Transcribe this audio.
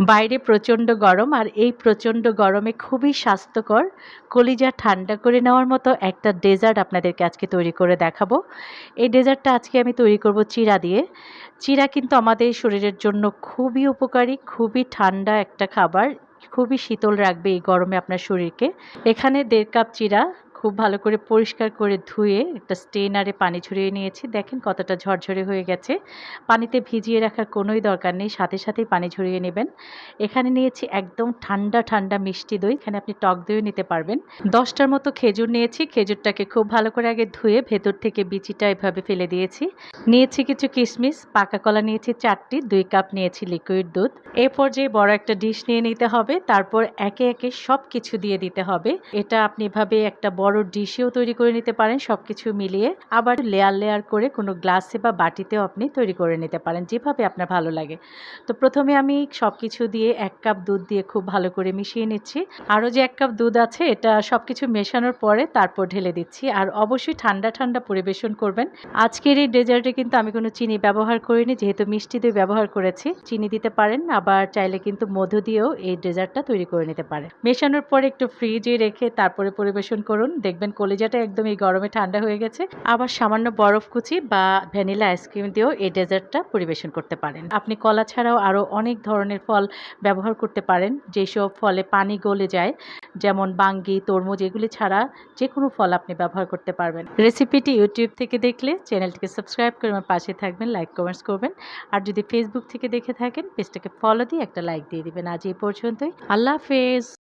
বাইরে প্রচণ্ড গরম আর এই প্রচণ্ড গরমে খুবই স্বাস্থ্যকর। কলিজা ঠান্ডা করে নেওয়ার মতো একটা ডেজার্ট আপনাদেরকে আজকে তৈরি করে দেখাবো। এই ডেজার্টটা আজকে আমি তৈরি করব চিরা দিয়ে। চিরা কিন্তু আমাদের শরীরের জন্য খুবই উপকারী, খুবই ঠান্ডা একটা খাবার, খুবই শীতল রাখবে এই গরমে আপনার শরীরকে। এখানে দেড় কাপ চিরা খুব ভালো করে পরিষ্কার করে ধুয়ে একটা স্টেনারে পানি ছড়িয়ে নিয়েছি। দেখেন কতটা ঝরঝরে হয়ে গেছে। পানিতে ভিজিয়ে রাখার কোনোই দরকার নেই, সাথে সাথেই পানি ঝরিয়ে নেবেন। এখানে নিয়েছি একদম ঠান্ডা ঠান্ডা মিষ্টি দই। এখানে আপনি টক দইও নিতে পারবেন। দশটার মতো খেজুর নিয়েছি। খেজুরটাকে খুব ভালো করে আগে ধুয়ে ভেতর থেকে বিচিটা এভাবে ফেলে দিয়েছি। নিয়েছি কিছু কিশমিশ, পাকা কলা নিয়েছি চারটি, দুই কাপ নিয়েছি লিকুইড দুধ। এই পর্যায়ে বড় একটা ডিশ নিয়ে নিতে হবে, তারপর একে একে সব কিছু দিয়ে দিতে হবে। এটা আপনি এভাবে একটা বড় ডিশেও তৈরি করে নিতে পারেন সব কিছু মিলিয়ে। আবার লেয়ার লেয়ার করে কোনো গ্লাসে বা বাটিতেও আপনি তৈরি করে নিতে পারেন, যেভাবে আপনার ভালো লাগে। তো প্রথমে আমি সব কিছু দিয়ে এক কাপ দুধ দিয়ে খুব ভালো করে মিশিয়ে নিচ্ছি। আরও যে এক কাপ দুধ আছে, এটা সব কিছু মেশানোর পরে তারপর ঢেলে দিচ্ছি। আর অবশ্যই ঠান্ডা ঠান্ডা পরিবেশন করবেন। আজকের এই ডেজার্টে কিন্তু আমি কোনো চিনি ব্যবহার করিনি, যেহেতু মিষ্টি দই ব্যবহার করেছি। চিনি দিতে পারেন, আবার চাইলে কিন্তু মধু দিয়েও এই ডেজার্টটা তৈরি করে নিতে পারেন। মেশানোর পরে একটু ফ্রিজে রেখে তারপরে পরিবেশন করুন। দেখবেন কলিজাটা একদম এই গরমে ঠান্ডা হয়ে গেছে। আবার সামান্য বরফ কুচি বা ভ্যানিলা আইসক্রিম দিয়েও এই ডেজার্টটা পরিবেশন করতে পারেন। আপনি কলা ছাড়াও আরও অনেক ধরনের ফল ব্যবহার করতে পারেন, যেসব ফলে পানি গলে যায়। যেমন বাঙ্গি, তরমুজ এগুলি ছাড়া যে কোনো ফল আপনি ব্যবহার করতে পারবেন। রেসিপিটি ইউটিউব থেকে দেখলে চ্যানেলটিকে সাবস্ক্রাইব করে আমার পাশে থাকবেন, লাইক, কমেন্টস করবেন। আর যদি ফেসবুক থেকে দেখে থাকেন, পেজটাকে ফলো দিয়ে একটা লাইক দিয়ে দিবেন। আজ এই পর্যন্তই। আল্লাহ হাফেজ!